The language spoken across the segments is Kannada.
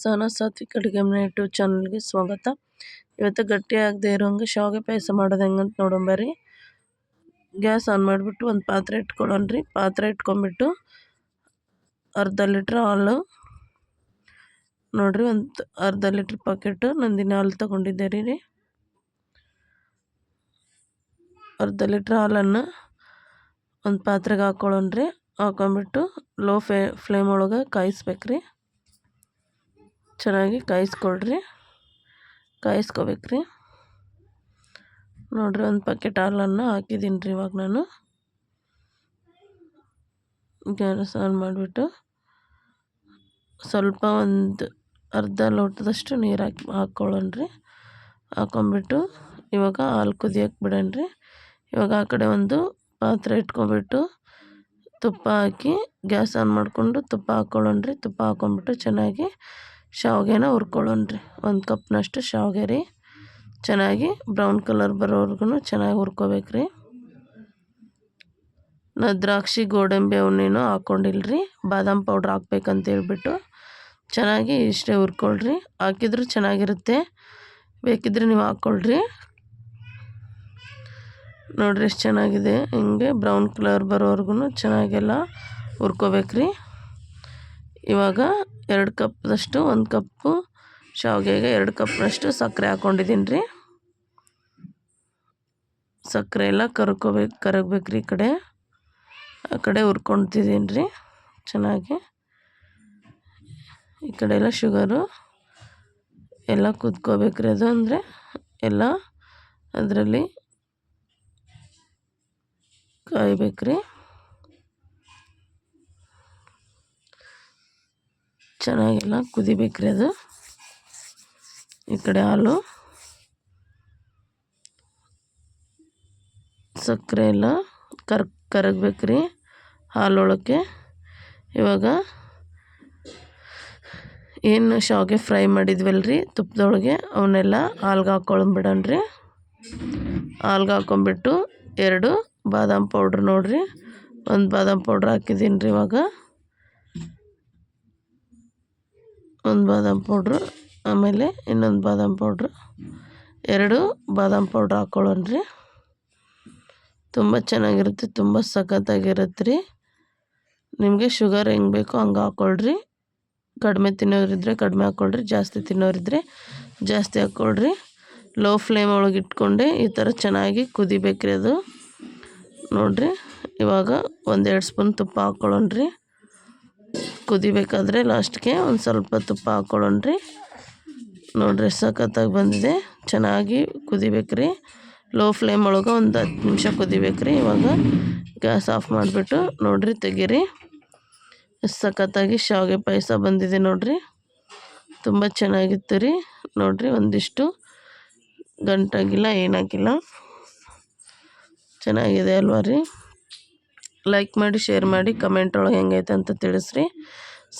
ಸಹನಾ ಸಾತ್ವಿಕ್ ಅಡುಗೆ ಮನೆ ಯೂಟ್ಯೂಬ್ ಚಾನಲ್ಗೆ ಸ್ವಾಗತ. ಇವತ್ತು ಗಟ್ಟಿ ಆಗದೆ ಇರೋಂಗೆ ಶಾವಿಗೆ ಪಾಯಸ ಮಾಡೋದು ಹೆಂಗಂತ ನೋಡೋಣ ಗ್ಯಾಸ್ ಆನ್ ಮಾಡಿಬಿಟ್ಟು ಒಂದು ಪಾತ್ರೆ ಇಟ್ಕೊಳ್ಳೋಣ್ರಿ ಪಾತ್ರೆ ಇಟ್ಕೊಂಡ್ಬಿಟ್ಟು ಅರ್ಧ ಲೀಟ್ರ್ ಹಾಲು. ನೋಡಿರಿ ಒಂದು ಅರ್ಧ ಲೀಟ್ರ್ ಪಾಕೆಟು ನಂದಿನ ಹಾಲು ತೊಗೊಂಡಿದ್ದೆ ರೀ. ಅರ್ಧ ಲೀಟ್ರ್ ಹಾಲನ್ನು ಒಂದು ಪಾತ್ರೆಗೆ ಹಾಕ್ಕೊಳ್ಳೋಣ್ರಿ ಹಾಕೊಂಬಿಟ್ಟು ಲೋ ಫ್ಲೇ ಫ್ಲೇಮ್ ಒಳಗೆ ಕಾಯಿಸ್ಬೇಕ್ರಿ. ಚೆನ್ನಾಗಿ ಕಾಯಿಸ್ಕೊಳ್ರಿ. ಕಾಯಿಸ್ಕೋಬೇಕ್ರಿ. ನೋಡಿರಿ ಒಂದು ಪ್ಯಾಕೆಟ್ ಹಾಲನ್ನು ಹಾಕಿದ್ದೀನಿ ರೀ ಇವಾಗ ನಾನು. ಗ್ಯಾಸ್ ಆನ್ ಮಾಡಿಬಿಟ್ಟು ಸ್ವಲ್ಪ ಒಂದು ಅರ್ಧ ಲೋಟದಷ್ಟು ನೀರು ಹಾಕಿ ಹಾಕ್ಕೊಳ್ಳೋಣ್ರಿ ಹಾಕೊಂಬಿಟ್ಟು ಇವಾಗ ಹಾಲು ಕುದಿಯೋಕೆ ರೀ ಇವಾಗ ಆ ಕಡೆ ಒಂದು ಪಾತ್ರೆ ಇಟ್ಕೊಂಬಿಟ್ಟು ತುಪ್ಪ ಹಾಕಿ ಗ್ಯಾಸ್ ಆನ್ ಮಾಡಿಕೊಂಡು ತುಪ್ಪ ಹಾಕ್ಕೊಳ್ಳೋಣ್ರಿ ತುಪ್ಪ ಹಾಕ್ಕೊಂಬಿಟ್ಟು ಚೆನ್ನಾಗಿ ಶಾವಿಗೆನ ಹುರ್ಕೊಳ್ಳೋಣ್ರಿ ಒಂದು ಕಪ್ನಷ್ಟು ಶಾವಿಗೆ ರೀ. ಚೆನ್ನಾಗಿ ಬ್ರೌನ್ ಕಲರ್ ಬರೋವರೆಗೂ ಚೆನ್ನಾಗಿ ಹುರ್ಕೋಬೇಕು ರೀ. ನಾ ದ್ರಾಕ್ಷಿ, ಗೋಡಂಬಿ ಅವನ್ನೇನು ಹಾಕ್ಕೊಂಡಿಲ್ರಿ ಬಾದಾಮ್ ಪೌಡ್ರ್ ಹಾಕ್ಬೇಕಂತ ಹೇಳ್ಬಿಟ್ಟು ಚೆನ್ನಾಗಿ ಇಷ್ಟೇ ಹುರ್ಕೊಳ್ರಿ. ಹಾಕಿದ್ರು ಚೆನ್ನಾಗಿರುತ್ತೆ. ಬೇಕಿದ್ರೆ ನೀವು ಹಾಕ್ಕೊಳ್ರಿ ನೋಡ್ರಿ ಎಷ್ಟು ಚೆನ್ನಾಗಿದೆ. ಹಿಂಗೆ ಬ್ರೌನ್ ಕಲರ್ ಬರೋವರೆಗೂ ಚೆನ್ನಾಗೆಲ್ಲ ಹುರ್ಕೋಬೇಕ್ರಿ ಇವಾಗ ಎರಡು ಕಪ್ದಷ್ಟು ಒಂದು ಕಪ್ಪು ಶಾವಿಗೆಗೆ ಎರಡು ಕಪ್ನಷ್ಟು ಸಕ್ಕರೆ ಹಾಕ್ಕೊಂಡಿದ್ದೀನಿ ರೀ. ಸಕ್ಕರೆ ಎಲ್ಲ ಕರ್ಕೋಬೇಕು, ಕರಗಬೇಕು ರೀ ಈ ಕಡೆ. ಆ ಕಡೆ ಹುರ್ಕೊಳ್ತಿದ್ದೀನಿ ರೀ ಚೆನ್ನಾಗಿ. ಈ ಕಡೆ ಎಲ್ಲ ಶುಗರು ಎಲ್ಲ ಕುದ್ಕೋಬೇಕ್ರಿ ಅದು ಅಂದರೆ ಎಲ್ಲ ಅದರಲ್ಲಿ ಕಾಯ್ಬೇಕ್ರಿ ಚೆನ್ನಾಗೆಲ್ಲ ಕುದಿಬೇಕ್ರಿ ಅದು. ಈ ಕಡೆ ಹಾಲು, ಸಕ್ಕರೆ ಎಲ್ಲ ಕರ್, ಕರಗಬೇಕ್ರಿ ಹಾಲೊಳಕ್ಕೆ. ಇವಾಗ ಏನು ಶಾವಿಗೆ ಫ್ರೈ ಮಾಡಿದ್ವಲ್ರಿ ತುಪ್ಪದೊಳಗೆ, ಅವನ್ನೆಲ್ಲ ಹಾಲ್ಗೆ ರೀ ಹಾಲ್ಗೆ ಹಾಕೊಂಬಿಟ್ಟು ಎರಡು ಬಾದಾಮ್ ಪೌಡ್ರ್ ನೋಡಿರಿ. ಒಂದು ಬಾದಾಮ್ ಪೌಡ್ರ್ ಹಾಕಿದ್ದೀನಿ ರೀ ಇವಾಗ. ಒಂದು ಬಾದಾಮ್ ಪೌಡ್ರು ಆಮೇಲೆ ಇನ್ನೊಂದು ಬಾದಾಮ್ ಪೌಡ್ರು ಎರಡು ಬಾದಾಮ್ ಪೌಡ್ರ್ ಹಾಕ್ಕೊಳ್ಳೋಣ್ರಿ ತುಂಬ ಚೆನ್ನಾಗಿರುತ್ತೆ, ತುಂಬ ಸಖತ್ತಾಗಿರುತ್ತೆ ರೀ. ನಿಮಗೆ ಶುಗರ್ ಹೆಂಗೆ ಬೇಕೋ ಹಂಗೆ ಹಾಕ್ಕೊಳ್ರಿ ಕಡಿಮೆ ತಿನ್ನೋರಿದ್ರೆ ಕಡಿಮೆ ಹಾಕ್ಕೊಳ್ರಿ ಜಾಸ್ತಿ ತಿನ್ನೋರಿದ್ರೆ ಜಾಸ್ತಿ ಹಾಕ್ಕೊಳ್ರಿ ಲೋ ಫ್ಲೇಮ್ ಒಳಗೆ ಇಟ್ಕೊಂಡೆ ಈ ಥರ ಚೆನ್ನಾಗಿ ಕುದಿಬೇಕ್ರಿ ಅದು. ನೋಡಿರಿ, ಇವಾಗ ಒಂದೆರಡು ಸ್ಪೂನ್ ತುಪ್ಪ ಹಾಕ್ಕೊಳ್ಳೋಣ್ರಿ ಕುದಿಬೇಕಾದ್ರೆ ಲಾಸ್ಟ್ಗೆ ಒಂದು ಸ್ವಲ್ಪ ತುಪ್ಪ ಹಾಕ್ಕೊಳ್ಳೋಣ್ರಿ. ನೋಡಿರಿ ಸಖತ್ತಾಗಿ ಬಂದಿದೆ. ಚೆನ್ನಾಗಿ ಕುದಿಬೇಕ್ರಿ. ಲೋ ಫ್ಲೇಮ್ ಒಳಗೆ ಒಂದು ಹತ್ತು ನಿಮಿಷ ಕುದಿಬೇಕ್ರಿ. ಇವಾಗ ಗ್ಯಾಸ್ ಆಫ್ ಮಾಡಿಬಿಟ್ಟು ನೋಡಿರಿ ತೆಗೀರಿ. ಸಖತ್ತಾಗಿ ಶಾವಿಗೆ ಪಾಯಸ ಬಂದಿದೆ ನೋಡಿರಿ. ತುಂಬ ಚೆನ್ನಾಗಿತ್ತು ರೀ. ನೋಡಿರಿ ಒಂದಿಷ್ಟು ಗಂಟಾಗಿಲ್ಲ ಏನಾಗಿಲ್ಲ. ಚೆನ್ನಾಗಿದೆ ಅಲ್ವಾ ರೀ? ಲೈಕ್ ಮಾಡಿ ಶೇರ್ ಮಾಡಿ ಕಮೆಂಟ್ ಒಳಗೆ ಹೆಂಗೈತೆ ಅಂತ ತಿಳಿಸ್ರಿ.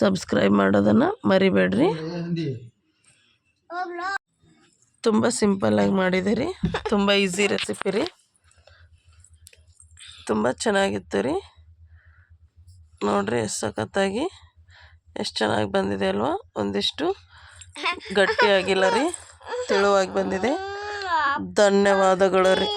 ಸಬ್ಸ್ಕ್ರೈಬ್ ಮಾಡೋದನ್ನು ಮರಿಬೇಡ್ರಿ. ತುಂಬ ಸಿಂಪಲ್ಲಾಗಿ ಮಾಡಿದೆ ರೀ ತುಂಬ ಈಸಿ ರೆಸಿಪಿ ರೀ. ತುಂಬ ಚೆನ್ನಾಗಿತ್ತು ರೀ. ನೋಡ್ರಿ ಎಷ್ಟು ಸಖತ್ತಾಗಿ, ಎಷ್ಟು ಚೆನ್ನಾಗಿ ಬಂದಿದೆ ಅಲ್ವಾ? ಒಂದಿಷ್ಟು ಗಟ್ಟಿಯಾಗಿಲ್ಲ ರೀ. ತೆಳುವಾಗಿ ಬಂದಿದೆ. ಧನ್ಯವಾದಗಳು ರೀ.